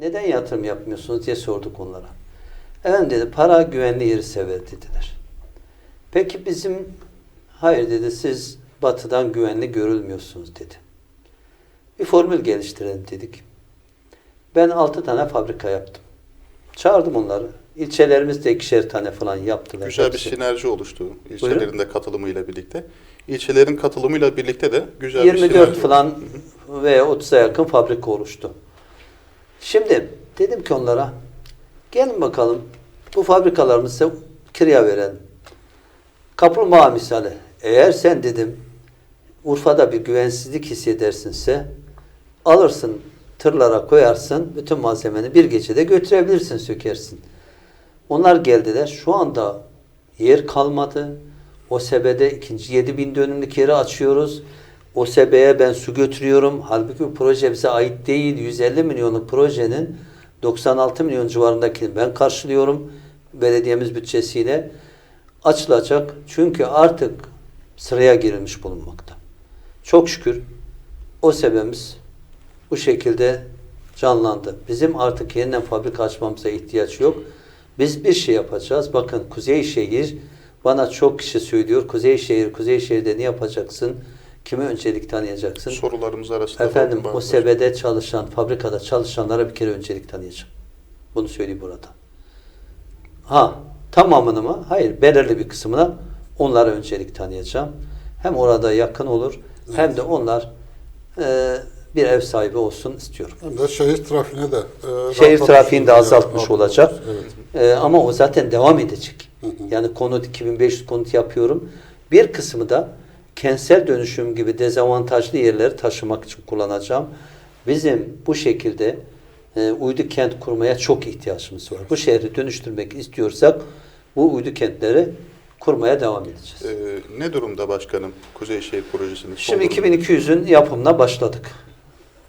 Neden yatırım yapmıyorsunuz diye sorduk onlara. Efendim dedi para güvenli yeri sever dediler. Peki bizim hayır dedi siz batıdan güvenli görülmüyorsunuz dedi. Bir formül geliştirelim dedik. Ben altı tane fabrika yaptım. Çağırdım onları. İlçelerimizde ikişer tane falan yaptılar. Güzel bir Hepsi. sinerji oluştu ilçelerin de katılımıyla birlikte. İlçelerin katılımıyla birlikte de güzel bir 24 sinerji falan ve 30'a yakın fabrika oluştu. Şimdi dedim ki onlara gelin bakalım bu fabrikalarımızı kiraya verelim. Kaplumbağa misali. Eğer sen dedim Urfa'da bir güvensizlik hissedersinse alırsın tırlara koyarsın bütün malzemeni bir gecede götürebilirsin sökersin. Onlar geldiler. Şu anda yer kalmadı. O sebede ikinci 7 bin dönümlük yeri açıyoruz. O sebeye ben su götürüyorum. Halbuki bu proje bize ait değil. 150 milyonluk projenin 96 milyon civarındakini ben karşılıyorum. Belediyemiz bütçesiyle açılacak. Çünkü artık sıraya girilmiş bulunmakta. Çok şükür o sebemiz bu şekilde canlandı. Bizim artık yeniden fabrika açmamıza ihtiyaç yok. Biz bir şey yapacağız. Bakın Kuzeyşehir bana çok kişi söylüyor. Kuzeyşehir, Kuzeyşehir'de ne yapacaksın? Kime öncelik tanıyacaksın? sorularımız arasında. Efendim o sebede çalışan, fabrikada çalışanlara bir kere öncelik tanıyacağım. Bunu söyleyeyim burada. Ha tamamını mı? Hayır. Belirli bir kısmına onlara öncelik tanıyacağım. Hem orada yakın olur hem de onlar e, bir ev sahibi olsun istiyorum. Hem de şehir trafiğine de e, Şehir trafiğini de azaltmış Evet, olacak. Evet. Ee, ama o zaten devam edecek. Hı hı. Yani konut 2500 konut yapıyorum. Bir kısmı da kentsel dönüşüm gibi dezavantajlı yerleri taşımak için kullanacağım. Bizim bu şekilde e, uydu kent kurmaya çok ihtiyacımız var. Bu şehri dönüştürmek istiyorsak bu uydu kentleri kurmaya devam edeceğiz. Ee, ne durumda başkanım Kuzeyşehir projesinin? Şimdi durumu? 2200'ün yapımına başladık.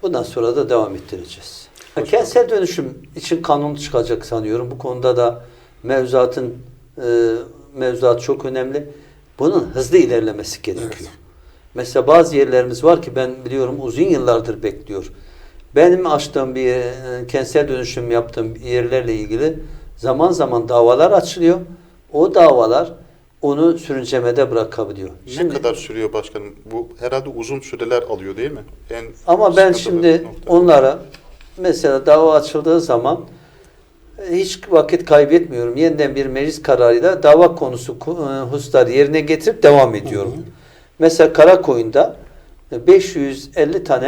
Bundan sonra da devam ettireceğiz. Ha, Kentsel dönüşüm için kanun çıkacak sanıyorum. Bu konuda da mevzuatın e, mevzuat çok önemli. Bunun hızlı ilerlemesi gerekiyor. Evet. Mesela bazı yerlerimiz var ki ben biliyorum uzun yıllardır bekliyor. Benim açtığım bir e, kentsel dönüşüm yaptığım yerlerle ilgili zaman zaman davalar açılıyor. O davalar onu sürüncemede bırakabiliyor. Ne kadar sürüyor başkanım? Bu herhalde uzun süreler alıyor değil mi? En Ama ben şimdi onlara mesela dava açıldığı zaman hiç vakit kaybetmiyorum. Yeniden bir meclis kararıyla dava konusu e, hususları yerine getirip devam ediyorum. Mesela Karakoyun'da e, 550 tane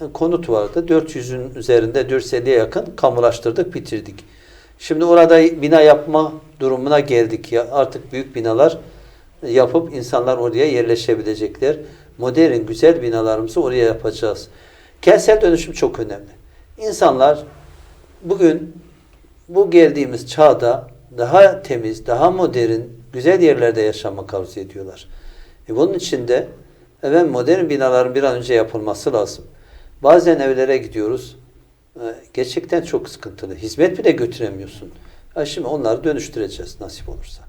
e, konut vardı. 400'ün üzerinde 450'ye yakın kamulaştırdık, bitirdik. Şimdi orada bina yapma durumuna geldik ya. Artık büyük binalar yapıp insanlar oraya yerleşebilecekler. Modern, güzel binalarımızı oraya yapacağız. Kentsel dönüşüm çok önemli. İnsanlar bugün bu geldiğimiz çağda daha temiz, daha modern, güzel yerlerde yaşamak arzu ediyorlar. E bunun için de efendim, modern binaların bir an önce yapılması lazım. Bazen evlere gidiyoruz. e, Gerçekten çok sıkıntılı. Hizmet bile götüremiyorsun. Ha şimdi onları dönüştüreceğiz nasip olursa.